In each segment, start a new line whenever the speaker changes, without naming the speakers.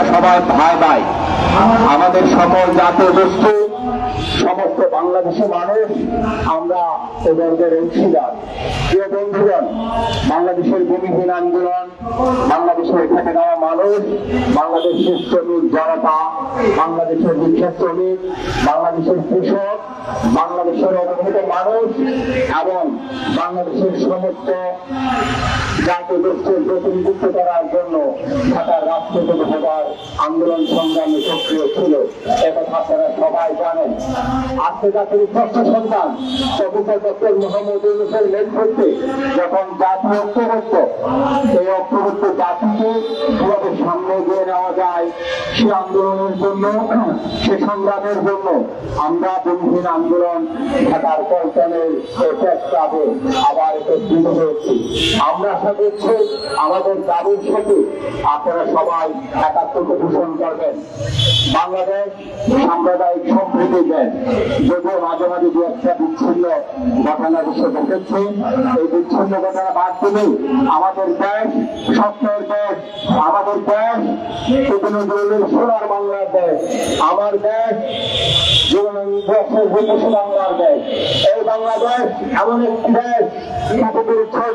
আমরা সবাই ভাই ভাই। আমাদের সকল জাতীয় গোষ্ঠী সমস্ত বাংলাদেশি মানুষ, আমরা এদের অংশীদার। প্রিয় বন্ধুগণ, বাংলাদেশের ভূমিহীন আন্দোলন, বাংলাদেশের খেটে খাওয়া মানুষ, বাংলাদেশের শ্রমিক জনতা, বাংলাদেশের রিক্সা শ্রমিক, বাংলাদেশের কৃষক, বাংলাদেশের অবহেলিত মানুষ, এবং বাংলাদেশের সমস্ত জাতীয় গোষ্ঠীর প্রতিনিধিত্ব করার জন্য ঢাকার রাষ্ট্রপতি হবার আন্দোলন সংগ্রামে সক্রিয় ছিল। একথা আপনারা সবাই জানেন। আজকে জাতির ষষ্ঠ সন্তান প্রফেসর ডক্টর মোহাম্মদ ইউনুসের নেতৃত্বে যখন জাতি ঐক্যবদ্ধ এই ঐক্যবদ্ধ জাতিকে কীভাবে সামনে এগিয়ে নেওয়া যায়, সে আন্দোলনের জন্য, সে সংগ্রামের জন্য আমরা বন্ধুহীন আন্দোলন ঢাকার পল্টনের ক্লাবে আবার একত্রিত হয়েছি। আমরা আশা আমাদের দাবির সাথে আপনারা সবাই একাত্মতা পোষণ করবেন। বাংলাদেশ সাম্প্রদায়িক সম্প্রীতি দেন যদিও মাঝে মাঝে দু একটা বিচ্ছিন্ন ঘটনা দেশে ঘটেছে এই বিচ্ছিন্ন ঘটনা বাদ দিলেই আমাদের দেশ, স্বপ্নের দেশ, আমাদের দেশ প্রতিনিধিদের সোনার বাংলার দেশ, আমার দেশ বাংলার দেশ। এই বাংলাদেশ এমন একটি দেশ পৃথিবীর ছয়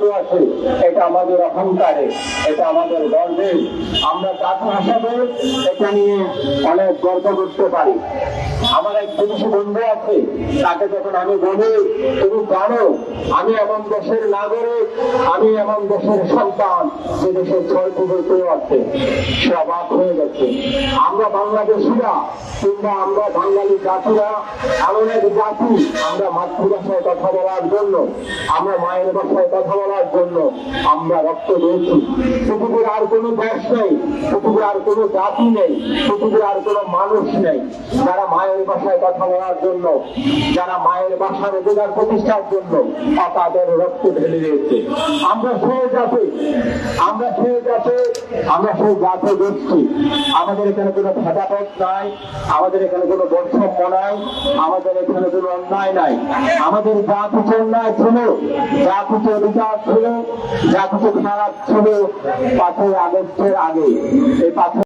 ছয়টি আছে। এটা আমাদের অহংকারে, এটা আমাদের গর্বে। আমরা জাতি হিসাবে এটা নিয়ে অনেক গর্ব করতে পারি। আমার এক বিদেশি বন্ধু আছে, তাকে যখন আমি বলি, তুমি জানো, আমি এমন দেশের নাগরিক, আমি এমন দেশের সন্তান যে দেশের ছয় ঋতু আছে। সে অবাক হয়ে গেছে। আমরা বাংলাদেশিরা, কিংবা আমরা বাঙালি জাতিরা, এমন এক জাতি, আমরা মাতৃভাষায় কথা বলার জন্য, আমরা মায়ের ভাষায় কথা বলার জন্য আমরা রক্ত দিয়েছি। পৃথিবীর আর কোনো দেশ নেই পৃথিবীর আর কোনো জাতি নেই পৃথিবীর আর কোনো মানুষ নেই। যারা মায়ের ভাষায় কথা বলার জন্য, যারা মায়ের ভাষার অধিকার প্রতিষ্ঠার জন্য তাদের রক্ত ঢেলে দিয়েছে। আমরা সেই জাতি, আমরা সেই জাতি, আমরা সেই জাতি গোষ্ঠী আমাদের এখানে কোনো ভেদাভেদ নাই, আমাদের এখানে কোনো বৈষম্য নাই, আমাদের এখানে কোনো অন্যায় নাই। আমাদের যা কিছু অন্যায় ছিল কিছু অধিকার ছিল যা কিছু খারাপ আগে। এই পাঁচই